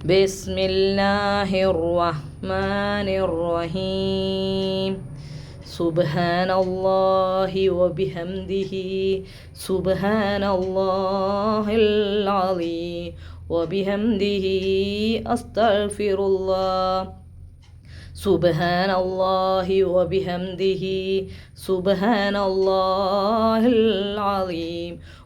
بسم الله الرحمن الرحيم. سبحان الله وبحمده. سبحان الله العظيم. وبحمده أستغفر الله. سبحان الله وبحمده. سبحان الله العظيم.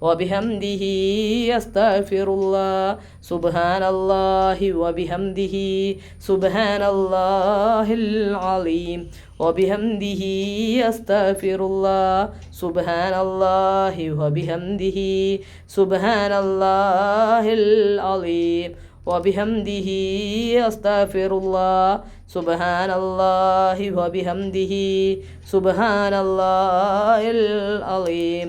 وبحمده أستغفر الله سبحان الله وبحمده سبحان الله العظيم وبحمده أستغفر الله سبحان الله وبحمده سبحان الله العظيم وبحمده أستغفر الله سبحان الله وبحمده سبحان الله العظيم.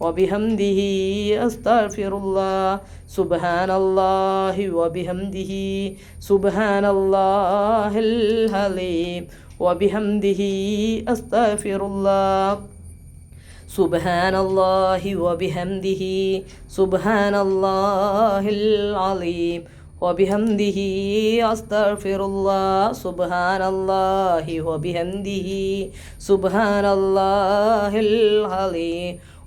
وبحمده أستغفر الله سبحان الله وبحمده سبحان الله العظيم وبحمده أستغفر الله سبحان الله وبحمده سبحان الله العظيم وبحمده أستغفر الله سبحان الله وبحمده سبحان الله العظيم.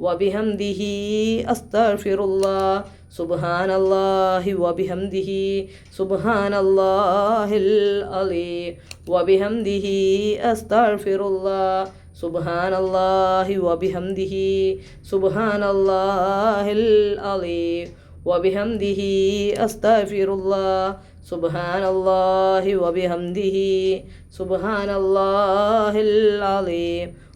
وبحمده أستغفر الله. سبحان الله وبحمده. سبحان الله العظيم. وبحمده أستغفر الله. سبحان الله وبحمده. سبحان الله العظيم. وبحمده أستغفر الله. سبحان الله وبحمده. سبحان الله العظيم.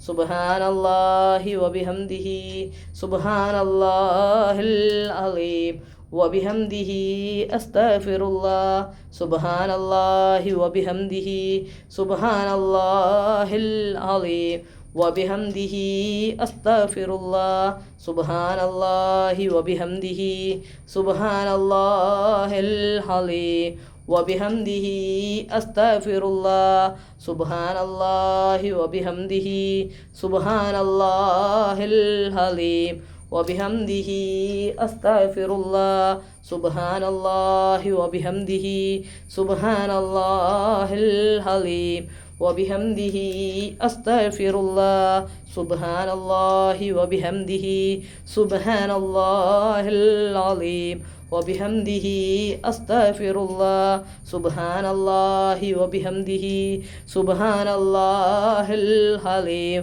سبحان الله وبحمده سبحان الله العظيم وبحمده أستغفر الله سبحان الله وبحمده سبحان الله العظيم وبحمده أستغفر الله سبحان الله وبحمده سبحان الله العظيم وبحمده أستغفر الله. سبحان الله وبحمده. سبحان الله العظيم. وبحمده أستغفر الله. سبحان الله وبحمده. سبحان الله العظيم. وبحمده أستغفر الله. سبحان الله وبحمده. سبحان الله العظيم. وبحمده أستغفر الله سبحان الله وبحمده سبحان الله العظيم.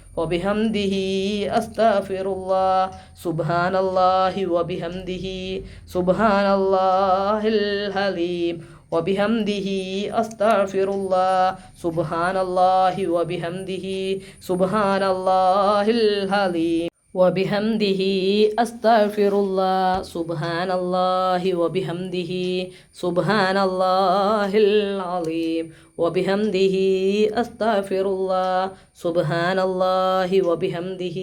وبحمده أستغفر الله. سبحان الله وبحمده. سبحان الله العظيم وبحمده أستغفر الله. سبحان الله وبحمده. سبحان الله العظيم وبحمده أستغفر الله. سبحان الله وبحمده. سبحان الله العظيم. وبحمده أستغفر الله سبحان الله وبحمده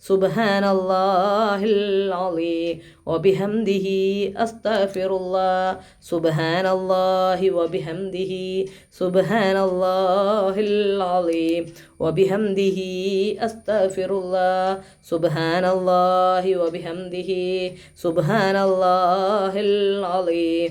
سبحان الله العظيم وبحمده أستغفر الله سبحان الله وبحمده سبحان الله العظيم وبحمده أستغفر الله سبحان الله وبحمده سبحان الله العظيم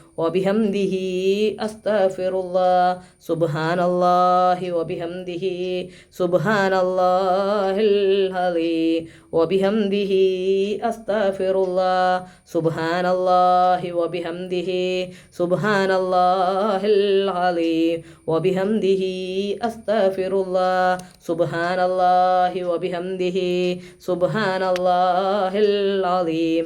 وبحمده أستغفر الله سبحان الله وبحمده سبحان الله العظيم وبحمده أستغفر الله سبحان الله وبحمده سبحان الله العظيم وبحمده أستغفر الله سبحان الله وبحمده سبحان الله العظيم.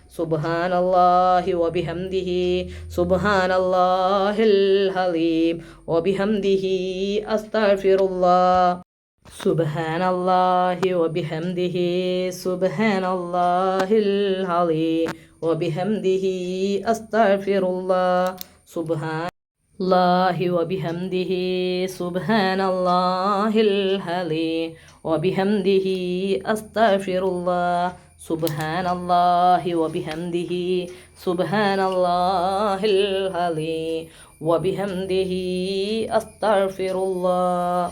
سبحان الله وبحمده سبحان الله العظيم وبحمده أستغفر الله سبحان الله وبحمده سبحان الله العظيم وبحمده أستغفر الله سبحان الله وبحمده سبحان الله العظيم وبحمده أستغفر الله سبحان الله وبحمده سبحان الله العظيم وبحمده أستغفر الله.